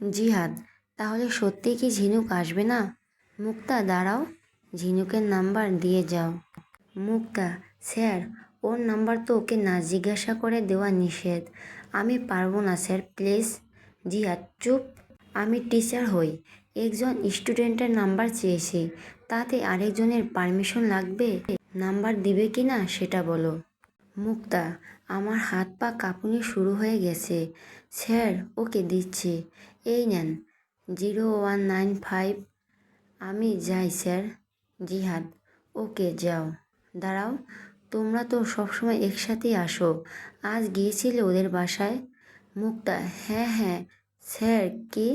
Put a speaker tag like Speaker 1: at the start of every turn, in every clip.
Speaker 1: জিহাদ, তাহলে সত্যি কি ঝিনুক আসবে না? মুক্তা, দাঁড়াও, ঝিনুকের নাম্বার দিয়ে যাও। মুক্তা, স্যার, ওর নাম্বার তো ওকে না জিজ্ঞাসা করে দেওয়া নিষেধ। আমি পারব না, স্যার, প্লিজ। জিহাদ, চুপ। আমি টিচার হই, একজন স্টুডেন্টের নাম্বার চেয়েছি, তাতে আরেকজনের পারমিশন লাগবে? নাম্বার দিবে কি না, সেটা বলো। মুক্তা, আমার হাত পা কাঁপুনি শুরু হয়ে গেছে। স্যার, ওকে দিচ্ছি। এই নেন। Zero one nine five. আমি যাই, স্যার। জিহাদ। ওকে, যাও। দাঁড়াও। তোমরা তো সবসময় একসাথেই আসো। আজ গিয়েছিলে ওদের বাসায়? মুক্তা হ্যাঁ হ্যাঁ। স্যার, কি?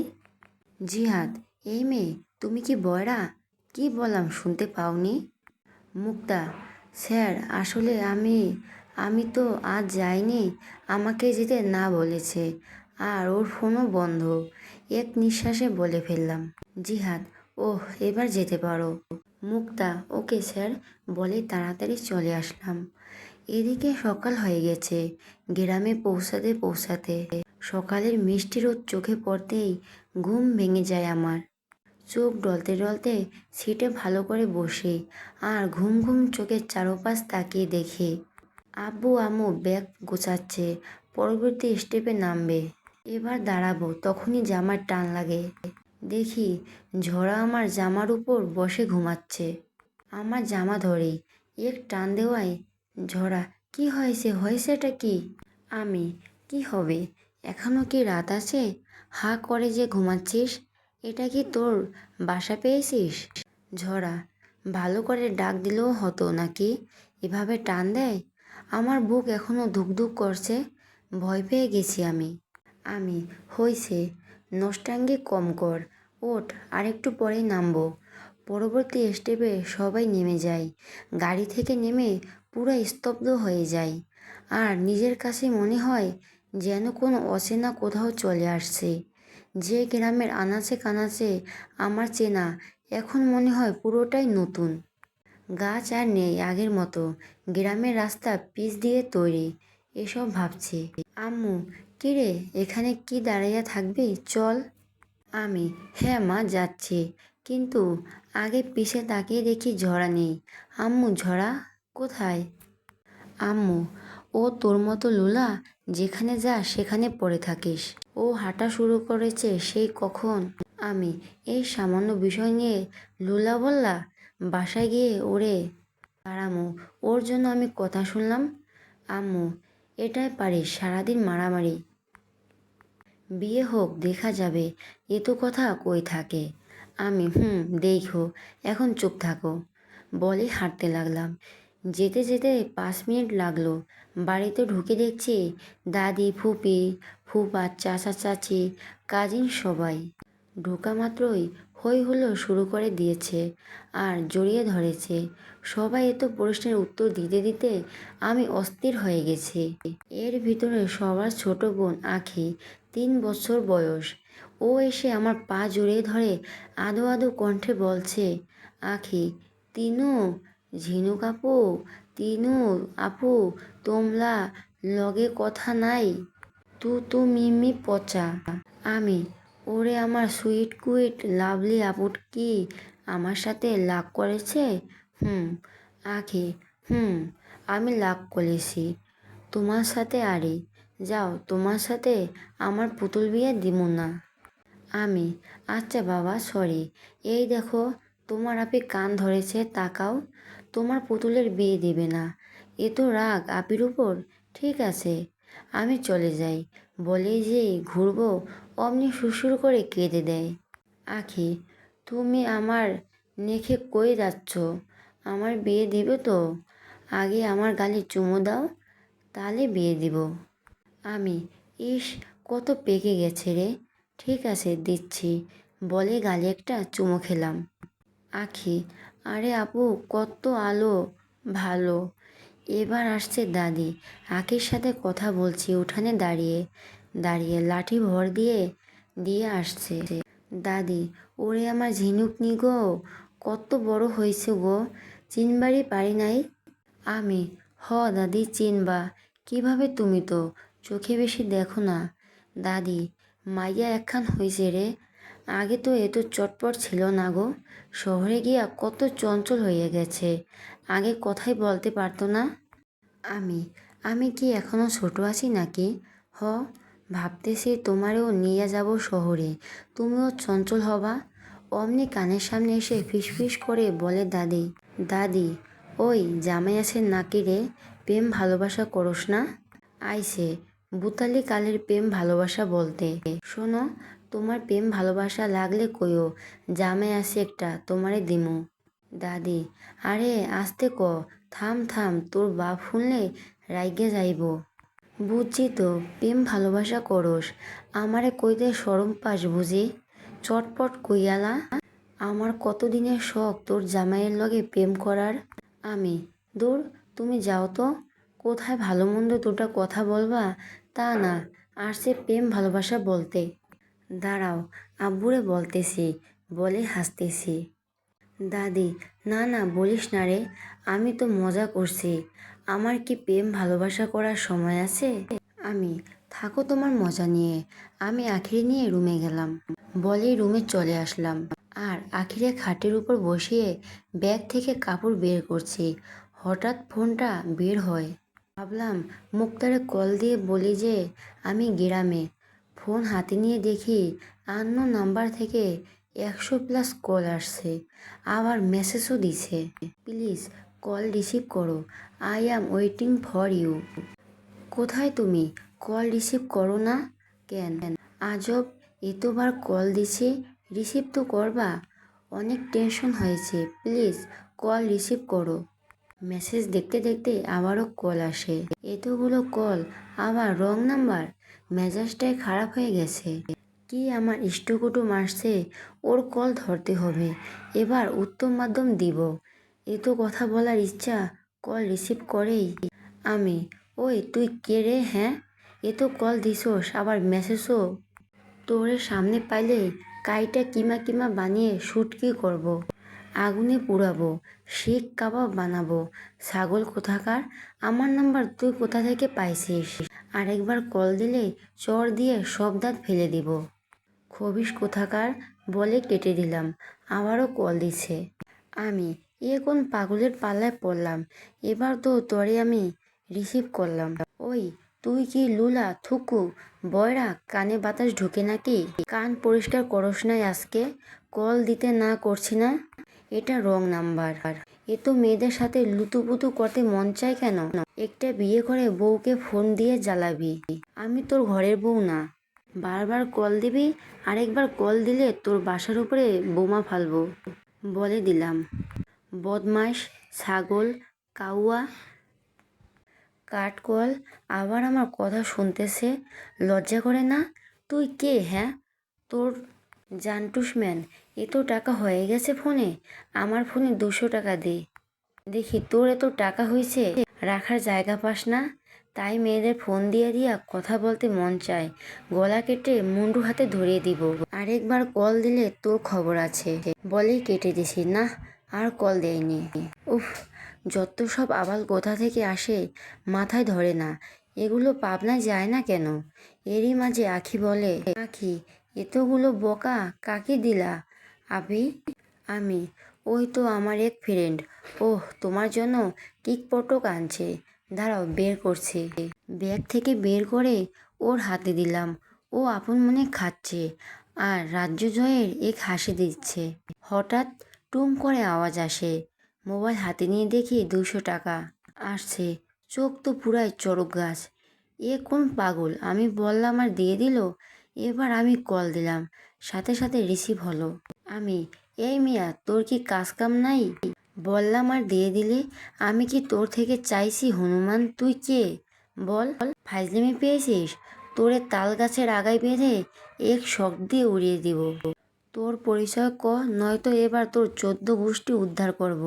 Speaker 1: জিহাদ, এই মেয়ে, তুমি কি বয়রা? কি বললাম শুনতে পাওনি? মুক্তা, স্যার, আসলে আমি আমি তো আজ যাইনি। আমাকে যেতে না বলেছে। আর ওর ফোনও বন্ধ। এক নিঃশ্বাসে বলে ফেললাম, জিহাদ, ওহ, এবার যেতে পারো। Mukta, okay, sir. বলে তাড়াতাড়ি চলে আসলাম। এদিকে সকাল হয়ে গেছে, গ্রামে পৌঁছাতে পৌঁছাতে। সকালের মিষ্টি রোদ চোখে পড়তেই ঘুম ভেঙে যায় আমার। চোখ ডলতে ডলতে সিটে ভালো করে বসে আর ঘুম ঘুম চোখের চারোপাশ তাকিয়ে দেখে, আব্বু, আম্মু, ব্যাগ গোছাচ্ছে, পরবর্তী স্টেপে নামবে। এবার দাঁড়াবো, তখনই জামার টান লাগে। দেখি ঝরা আমার জামার উপর বসে ঘুমাচ্ছে। আমার জামা ধরে এক টান দেওয়ায় ঝরা কি হয়েছে? হয়েছেটা কি? আমি, কি হবে? এখনও কি রাত আছে? হা করে যে ঘুমাচ্ছিস, এটা কি তোর বাসা পেয়েছিস? ঝরা ভালো করে ডাক দিলেও হতো নাকি? এভাবে টান দেয়? আমার বুক এখনও ধুকধুক করছে, ভয় পেয়ে গেছি আমি। আমি, হইছে। নষ্টাঙ্গি কম কর। ওঠ, আরেকটু পরেই নামবো। পরবর্তী স্টেপে সবাই নেমে যায়। গাড়ি থেকে নেমে পুরো স্তব্ধ হয়ে যায় আর নিজের কাছে মনে হয় যেন কোনো অচেনা কোথাও চলে আসছে। যে গ্রামের আনাচে কানাচে আমার চেনা, এখন মনে হয় পুরোটাই নতুন। গাছ আর নেই আগের মতো। গ্রামের রাস্তা পিচ দিয়ে তৈরি। এসব ভাবছি। আম্মু কিরে এখানে কি দাঁড়াইয়া থাকবি? চল। আমি হ্যাঁ মা, যাচ্ছি। কিন্তু আগে পিছে তাকিয়ে দেখি ঝরা নেই। আম্মু, ঝরা কোথায়? আম্মু, ও তোর মতো লুলা, যেখানে যা সেখানে পড়ে থাকিস। ও হাঁটা শুরু করেছে, সেই কখন? আমি, এই সামান্য বিষয় নিয়ে লুলা বললা, বাসায় গিয়ে ওরে আরামু ওর জন্য আমি কথা শুনলাম। আম্মু, এটাই পারিস, সারাদিন মারামারি। বিয়ে হোক, দেখা যাবে। এ তো কথা কই থাকে। আমি, হুম, দেখো, এখন চুপ থাকো। বলে হাঁটতে লাগলাম। যেতে যেতে পাঁচ মিনিট লাগল। বাড়িতে ঢুকে দেখছি দাদি, ফুপি ফুপা চাচা, চাচি, কাজিন সবাই। ঢোকা মাত্রই হই হলো শুরু করে দিয়েছে আর জড়িয়ে ধরেছে। সবাই এত প্রশ্নের উত্তর দিতে দিতে আমি অস্থির হয়ে গেছি। এর ভিতরে সবার ছোট বোন আখি তিন বছর বয়স। ও এসে আমার পা জড়িয়ে ধরে আদো আদো কণ্ঠে বলছে, আখি, তিনু ঝিনুক আপু তিনু আপু, তোমলা, লগে কথা নাই। তু তু মিমি পচা। আমি, ওরে আমার সুইট কুইট লাভলি আপুট কি আমার সাথে লাভ করেছে? হুম, আখি, হুম, আমি লাভ করেছি। তোমার সাথে আরে যাও, তোমার সাথে আমার পুতুল বিয়ে দিব না। আমি আচ্ছা বাবা সরি এই দেখো, তোমার আপি কান ধরেছে, তাকাও। তোমার পুতুলের বিয়ে দিবে না। এ তো রাগ আপির উপর। ঠিক আছে, আমি চলে যাই। বলে যে ঘুরবো, অমনি শ্বশুর করে কেঁদে দেয়। আখি, তুমি আমার নেখে কই যাচ্ছ? আমার বিয়ে দিবে তো? আগে আমার গালে চুমু দাও তাহলে বিয়ে দিব। আমি ইস কত পেকে গেছে রে। ঠিক আছে, দিচ্ছি। বলে গালে একটা চুমো খেলাম। আখি, আরে আপু, কত আলো। ভালো। এবার আসছে দাদি। আখির সাথে কথা বলছি, উঠানে দাঁড়িয়ে। দাঁড়িয়ে লাঠি ভর দিয়ে দিয়ে আসছে। দাদি, ওরে আমার ঝিনুক নি গো, কত বড় হয়েছে গো। চিনবারই পারি নাই? আমি, হ দাদি, চিনবা। কীভাবে তুমি তো? চোখে বেশি দেখো না। দাদি, মাইয়া একখান হইছে রে। আগে তো এত চটপট ছিল না গো। শহরে গিয়া কত চঞ্চল হয়ে গেছে। আগে কথাই বলতে পারতো না। আমি আমি কি এখনও ছোট আছি নাকি? হ, ভাবতেছি তোমারেও নিয়ে যাব শহরে। তুমিও চঞ্চল হবা। অমনি কানের সামনে এসে ফিসফিস করে বলে, দাদি দাদি, ওই জামাই আছে নাকি রে? প্রেম ভালোবাসা করস না? আইসে বুতালি কালের প্রেম ভালোবাসা বলতে। শোনো, তোমার প্রেম ভালোবাসা লাগলে কইও, জামাই আছে একটা, তোমারে দিমু। দাদি, আরে আসতে ক, থাম থাম, তোর বাপ শুনলে রাইগে যাইব। বুঝছি তো, প্রেম ভালোবাসা করস, আমারে কইতে সরম পাস বুঝি? চটপট কইয়ালা, আমার কতদিনের শখ তোর জামাইয়ের লগে প্রেম করার? আমি, দূর, তুমি যাও তো, কোথায় ভালো মন্দ দুটা কথা বলবা? তা না সে প্রেম ভালোবাসা বলতে। দাঁড়াও, আব্বুরে বলতেছি, বলে হাসতেছি। দাদি, না না, বলিস না রে, আমি তো মজা করছি। আমার কি প্রেম ভালোবাসা করার সময় আছে? আমি, থাকো তোমার মজা নিয়ে, আমি আখিরে নিয়ে রুমে গেলাম। বলে রুমে চলে আসলাম। আর আখিরে খাটের উপর বসিয়ে ব্যাগ থেকে কাপড় বের করছি। হঠাৎ ফোনটা বের হয়। ভাবলাম, মুক্তারে কল দিয়ে বলি যে, আমি গ্রামে। ফোন হাতে নিয়ে দেখি অন্য নাম্বার থেকে একশো প্লাস কল আসছে। আবার মেসেজও দিছে। প্লিজ কল রিসিভ করো। I am waiting for you. কোথায় তুমি? কল রিসিভ করো না? কেন? আজব, এতবার কল দিছি, রিসিভ তো করবা। অনেক টেনশন হয়েছে। প্লিজ কল রিসিভ করো। মেসেজ দেখতে দেখতে আবারও কল আসে। এতগুলো কল আবার রং নাম্বার মেজাজটাই খারাপ হয়ে গেছে। কি আমার ইষ্টকুটুম আসছে ওর কল ধরতে হবে। এবার উত্তম মাধ্যম দিব। এ তো কথা বলার ইচ্ছা কল রিসিভ করেই আমি। ওই, তুই কে রে হ্যাঁ? এ তো কল দিছোস, আবার মেসেজও তোরে সামনে পাইলে কাইটা কিমা কিমা বানিয়ে শুটকি করব। আগুনে পুড়াবো, শিখ কাবাব বানাবো। ছাগল কোথাকার? আমার নাম্বার তুই কোথা থেকে পাইছিস? আরেকবার কল দিলে চর দিয়ে সব দাঁত ফেলে দিব। খবিস কোথাকার? বলে কেটে দিলাম, আবারও কল দিছে আমি, এ কোন পাগলের পাল্লায় পড়লাম? এবার তো তরে আমি রিসিভ করলাম। ওই, তুই কি লুলা, থুকু, বয়রা, কানে বাতাস ঢুকে নাকি? কান পরিষ্কার করস নাই আজকে? কল দিতে না করছি না? এটা রং নাম্বার। আর এ তো মেয়েদের সাথে লুতুপুতু করতে মন চায় কেন? একটা বিয়ে করে বউকে ফোন দিয়ে জ্বালাবি। আমি তোর ঘরের বউ না। বারবার কল দিবি, আরেকবার কল দিলে তোর বাসার উপরে বোমা ফালবো। বলে দিলাম। বদমাস ছাগল, কাউয়া কাঠকল আবার আমার কথা শুনতেছে, লজ্জা করে না? তুই কে হ্যাঁ? তোর জান্টুসম্যান এত টাকা হয়ে গেছে ফোনে, আমার ফোনে দুশো টাকা দে। দেখি তোর এত টাকা হয়েছে, রাখার জায়গা পাস না? তাই মেয়েদের ফোন দিয়ে দিয়া কথা বলতে মন চায়, গলা কেটে মুন্ডু হাতে ধরিয়ে দিব। আরেকবার কল দিলে তোর খবর আছে। বলেই কেটে দিছি, না, আর কল দেয়নি। উফ, যত সব আবাল কোথা থেকে আসে, মাথায় ধরে না। এগুলো পাবনায় যায় না কেন? এরই মাঝে আখি বলে, আখি, এতগুলো বকা কাকে দিলা? আবি, আমি। ওই তো আমার এক ফ্রেন্ড ওহ, তোমার জন্য কিক পটক আনছে। দাঁড়াও, বের করছি। ব্যাগ থেকে বের করে ওর হাতে দিলাম। ও আপন মনে খাচ্ছে আর রাজ্য জয়ের এক হাসি দিচ্ছে। হঠাৎ টুম করে আওয়াজ আসে। মোবাইল হাতে নিয়ে দেখি দুশো টাকা। আসছে। চোখ তো পুরাই চড়ক গাছ। এ কোন পাগল? আমি বললাম আর দিয়ে দিল। এবার আমি কল দিলাম। সাথে সাথে রিসিভ হলো। আমি, এই মিয়া, তোর কি কাজ কাম নাই? বললাম আর দিয়ে দিলে, আমি কি তোর থেকে চাইছি হনুমান, তুই কে? বল, ফাইজলিমি পেয়েছিস? তোরে তাল গাছের আগায় বেঁধে এক শখ দিয়ে উড়িয়ে দিব। তোর পরিচয় ক, নয়তো এবার তোর চোদ্দ গোষ্ঠী উদ্ধার করব।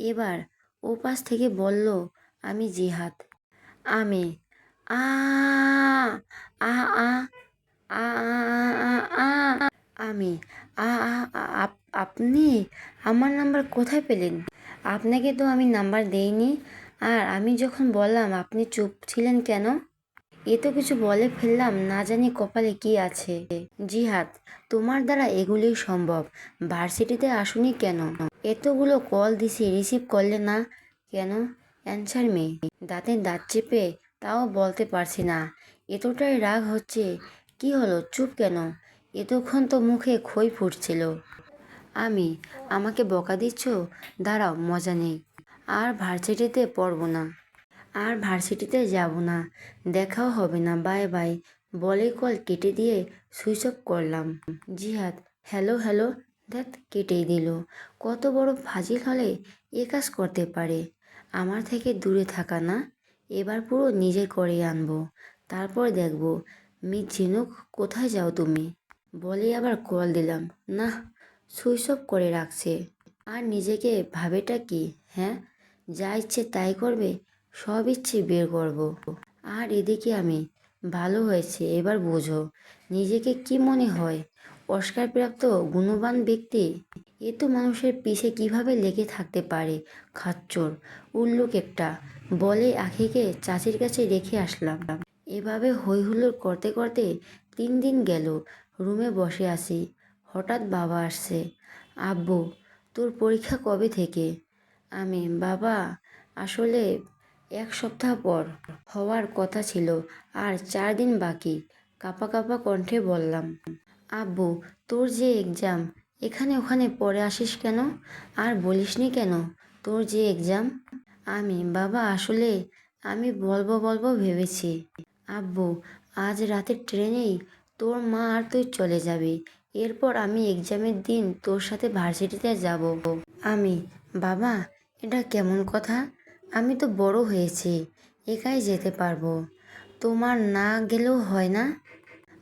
Speaker 1: এবার ও পাশ থেকে বলল, আমি জিহাদ। আমি। আ আ আ। আ আমি। আপনি? আমার নাম্বার কোথায় পেলেন? আপনাকে তো আমি নাম্বার দেইনি। আর আমি যখন বললাম, আপনি চুপ ছিলেন কেন? এ তো কিছু বলে ফেললাম, না জানি কপালে কি আছে। জিহাদ, তোমার দ্বারা এগুলোই সম্ভব। ভার্সিটিতে আসুনি কেন? এতগুলো কল দিছি, রিসিভ করলে না কেন? অ্যান্সার মি দাঁতে দাঁত চেপে তাও বলতে পারছি না। এতটাই রাগ হচ্ছে কি হলো? চুপ কেন? এতক্ষণ তো মুখে খই ফুটছিল। আমি, আমাকে বকা দিচ্ছ? দাঁড়াও, মজা নেই। আর ভার্সিটিতে পড়ব না। আর ভার্সিটিতে যাব না। দেখাও হবে না। Bye bye. বলে কল কেটে দিয়ে সুইচ অফ করলাম। জিহাদ, হ্যালো হ্যালো। দ্যাট কেটেই দিল। কত বড় ফাজিল হলে এ কাজ করতে পারে। আমার থেকে দূরে থাকা না? এবার পুরো নিজে করে আনব। তারপর দেখব। মি ঝিনুক, কোথায় যাও তুমি? বলে আবার কল দিলাম। না অফ করে রাখছে। আর নিজেকে ভাবেটা কি? হ্যাঁ যা ইচ্ছে তাই করবে, সব ইচ্ছে বের করব। আর এদিকে আমি, ভালো হয়েছে, এবার বোঝো, নিজেকে কি মনে হয়? অস্কারপ্রাপ্ত, গুণবান ব্যক্তি? এ তো মানুষের পিছে কীভাবে লেগে থাকতে পারে? খাচ্চর, উল্লুক একটা। বলে আখিকে চাচির কাছে রেখে আসলাম। এভাবে হই হুল্লোড় করতে করতে তিন দিন গেল, রুমে বসে আছি। হঠাৎ বাবা আসছে। আব্বু, তোর পরীক্ষা কবে থেকে? আমি, বাবা, আসলে এক সপ্তাহ পর। হওয়ার কথা ছিল, আর চার দিন বাকি। কাপা কাপা কণ্ঠে বললাম, আব্বু, তোর যে এক্সাম, এখানে ওখানে পড়ে আসিস কেন? আর বলিসনি কেন তোর যে এক্সাম? আমি, বাবা, আসলে আমি বলব বলব ভেবেছি। আব্বু, আজ রাতের ট্রেনেই তোর মা আর তুই চলে যাবি। এরপর আমি এক্সামের দিন তোর সাথে ভার্সিটিতে যাব। আমি, বাবা, এটা কেমন কথা? আমি তো বড় হয়েছি, একাই যেতে পারব। তোমার না গেলেও হয় না?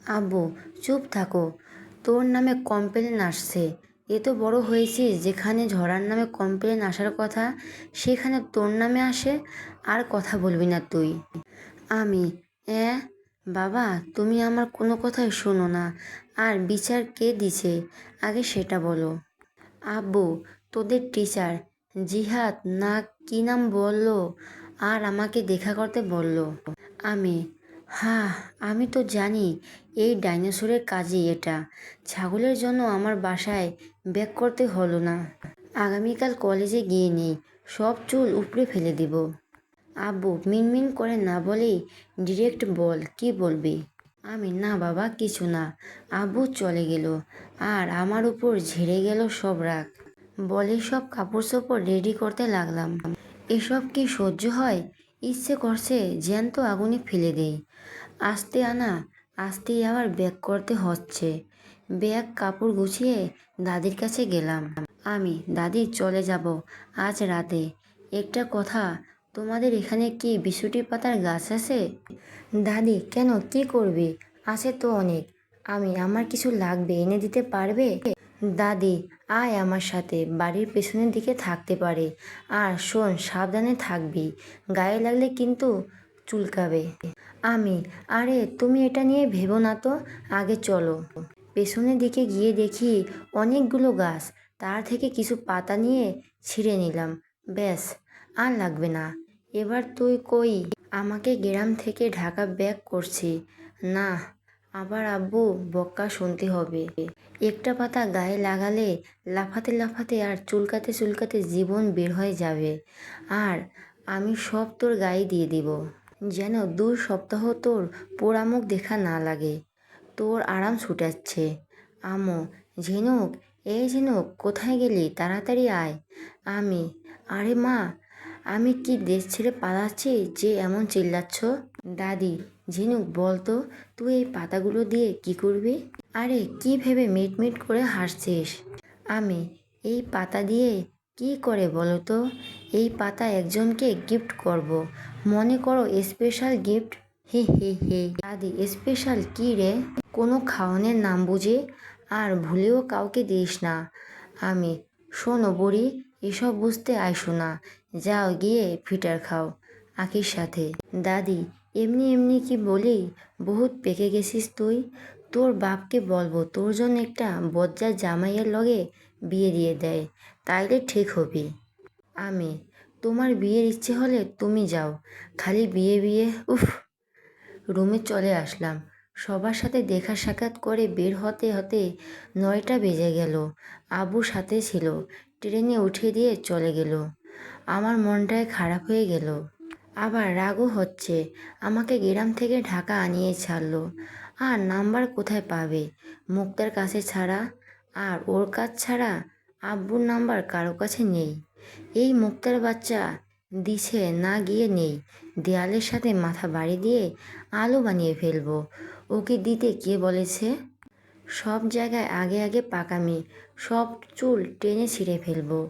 Speaker 1: আব্বু, চুপ থাকো। তোর নামে কমপ্লেন আসছে। এ তো বড় হয়েছিস যেখানে ঝড়ার নামে কমপ্লেন আসার কথা, সেখানে তোর নামে আসে, আর কথা বলবি না তুই। আমি এ? বাবা, তুমি আমার কোনো কথাই শোনো না। আর বিচার কে দিছে? আগে সেটা বলো। আব্বু, তোদের টিচার জিহাদ না কি নাম বলল? আর আমাকে দেখা করতে বলল। আমি হ্যাঁ আমি তো জানি, এই ডাইনোসরের কাজই এটা। ছাগলের জন্য আমার বাসায় ব্যাক করতে হলো না। আগামীকাল কলেজে গিয়ে নেই সব চুল উপড়ে ফেলে দিব। আব্বু, মিনমিন করে না বলেই ডিরেক্ট বল, কি বলবি? আমি, না বাবা, কিছু না। আব্বু চলে গেল, আর আমার উপর ঝেড়ে গেল সব রাগ। বলে সব কাপড় চোপড় রেডি করতে লাগলাম। এসব কি সহ্য হয়? ইচ্ছে করছে জ্যান্ত আগুনে ফেলে দেই। আস্তে আনা, আসতেই আবার ব্যাগ করতে হচ্ছে। ব্যাগ, কাপড় গুছিয়ে দাদির কাছে গেলাম। আমি, দাদি চলে যাব আজ রাতে। একটা কথা তোমাদের এখানে কি বিশুটি পাতার গাছ আছে? দাদি, কেন? কি করবে? আছে তো অনেক। আমি, আমার কিছু লাগবে, এনে দিতে পারবে? দাদি, আয় আমার সাথে, বাড়ির পেছনের দিকে থাকতে পারে। আর শোন, সাবধানে থাকবি। গায়ে লাগলে কিন্তু চুলকাবে। আমি, আরে, তুমি এটা নিয়ে ভেবো না তো? আগে চলো। পেছনের দিকে গিয়ে দেখি অনেকগুলো গাছ। তার থেকে কিছু পাতা নিয়ে ছিঁড়ে নিলাম। ব্যাস, আর লাগবে না। এবার তুই কই? আমাকে গ্রাম থেকে ঢাকা ব্যাক করছি। না, আবার আব্বু বক্কা শুনতে হবে। একটা পাতা গায়ে লাগালে লাফাতে লাফাতে আর চুলকাতে চুলকাতে জীবন বের হয়ে যাবে। আর আমি সব তোর গায়ে দিয়ে দিব। যেন দু সপ্তাহ তোর পোড়ামুখ দেখা না লাগে। তোর আরাম ছুটাচ্ছে। আমো, ঝিনুক, এই ঝিনুক, কোথায় গেলি? তাড়াতাড়ি আয়। আমি, আরে মা আমি কি দেশ ছেড়ে পালাচ্ছি যে এমন চিল্লাচ্ছ? দাদি, ঝিনুক, বলতো, তুই এই পাতাগুলো দিয়ে কি করবি? আরে, কি ভেবে মিট মিট করে হাসছিস? আমি, এই পাতা দিয়ে কি করে বলো তো এই পাতা একজনকে গিফট করব। মনে করো স্পেশাল গিফট? হে হে হে। দাদি, স্পেশাল কি রে? কোনো খাওয়ানোর নাম বুঝে? আর ভুলেও কাউকে দিস না। আমি, শোনো বুড়ি এসব বুঝতে আইসো না। যাও গিয়ে ফিটার খাও। আখির সাথে। দাদি, এমনি এমনি কি বলি? বহুত পেকে গেছিস তুই? তোর বাপকে বলব, তোর জন্য একটা বজ্জার জামাইয়ের লগে বিয়ে দিয়ে দেয়। তাইলে ঠিক হবি। আমি, তোমার বিয়ের ইচ্ছে হলে তুমি যাও। খালি বিয়ে বিয়ে, উফ। রুমে চলে আসলাম। সবার সাথে দেখা সাক্ষাৎ করে বের হতে হতে নয়টা বেজে গেল। আবু সাথে ছিল। ট্রেনে উঠিয়ে দিয়ে চলে গেল। আমার মনটাই খারাপ হয়ে গেল। আবার রাগও হচ্ছে। আমাকে গ্রাম থেকে ঢাকা আনিয়ে ছাড়লো। আর নাম্বার কোথায় পাবে? মুক্তার কাছে ছাড়া? আর ওর কাজ ছাড়া? আব্বুর নাম্বার কারও কাছে নেই। এই মুক্তার বাচ্চা দিছে না গিয়ে নেই। দেয়ালের সাথে মাথা বাড়ি দিয়ে আলো বানিয়ে ফেলব। ওকে দিতে কে বলেছে? সব জায়গায় আগে আগে পাকামি, সব চুল টেনে ছিঁড়ে ফেলব।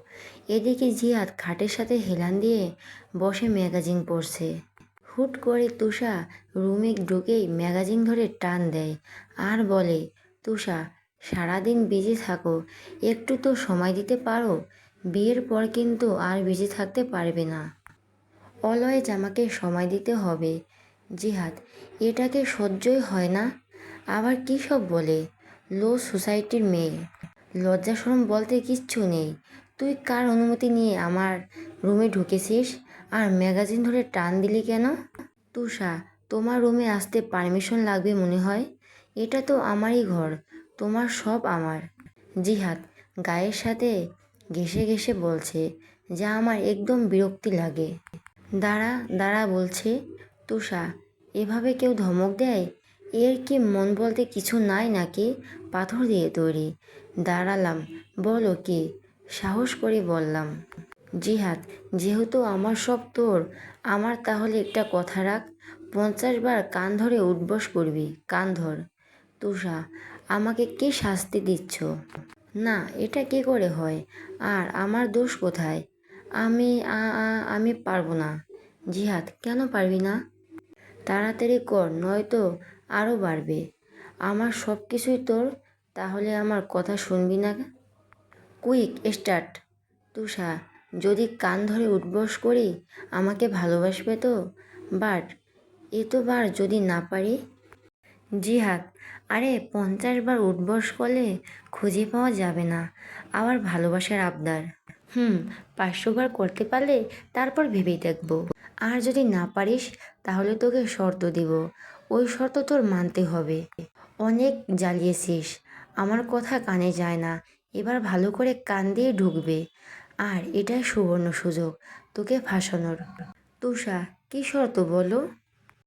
Speaker 1: এদিকে জিয়াদ খাটের সাথে হেলান দিয়ে বসে ম্যাগাজিন পড়ছে। হুট করে তুষা রুমে ঢুকেই ম্যাগাজিন ধরে টান দেয় আর বলে, তুষা, সারাদিন বিজি থাকো, একটু তো সময় দিতে পারো, বিয়ের পর কিন্তু আর বিজি থাকতে পারবে না। অলওয়েজ আমাকে সময় দিতে হবে। জিহাদ, এটাকে সহ্যই হয় না। আবার কী সব বলে? লো সোসাইটির মেয়ে। লজ্জা শরম বলতে কিচ্ছু নেই। তুই কার অনুমতি নিয়ে আমার রুমে ঢুকেছিস? আর ম্যাগাজিন ধরে টান দিলি কেন? তুষা, তোমার রুমে আসতে পারমিশন লাগবে মনে হয়? এটা তো আমারই ঘর, তোমার সব আমার। জিহাদ, গায়ের সাথে ঘেসে ঘেসে বলছে যা আমার একদম বিরক্তি লাগে। দাঁড়া দাঁড়া বলছে, তুষা, এভাবে কেউ ধমক দেয়? এর কি মন বলতে কিছু নাই নাকি? পাথর দিয়ে তৈরি। দাঁড়ালাম। বলো কি? সাহস করে বললাম। জিহাদ, যেহেতু আমার সব তোর, আমার তাহলে একটা কথা রাখ। পঞ্চাশ বার কান ধরে উঠবস করবি। কান ধর। তুষা, আমাকে কে শাস্তি দিচ্ছ? না, এটা কি করে হয়? আর আমার দোষ কোথায়? আমি, আ আমি পারব না। জিহাদ, কেন পারবি না? তাড়াতাড়ি কর, নয়তো আরও বাড়বে। আমার সব কিছুই তোর, তাহলে আমার কথা শুনবি না কুইক, স্টার্ট। তুষা, যদি কান ধরে উঠবস করি, আমাকে ভালোবাসবে তো? বাট এতবার যদি না পারি? জি জিহাদ, আরে পঞ্চাশ বার উঠবস করলে খুঁজে পাওয়া যাবে না। আবার ভালোবাসার আবদার। হুম, পাঁচশো বার করতে পারলে তারপর ভেবেই দেখব। আর যদি না পারিস, তাহলে তোকে শর্ত দিব। ওই শর্ত তোর মানতে হবে। অনেক জ্বালিয়েছিস। আমার কথা কানে যায় না। এবার ভালো করে কান দিয়ে ঢুকবে। আর এটাই সুবর্ণ সুযোগ, তোকে ফাঁসানোর। তুষা কী শর্ত বলো?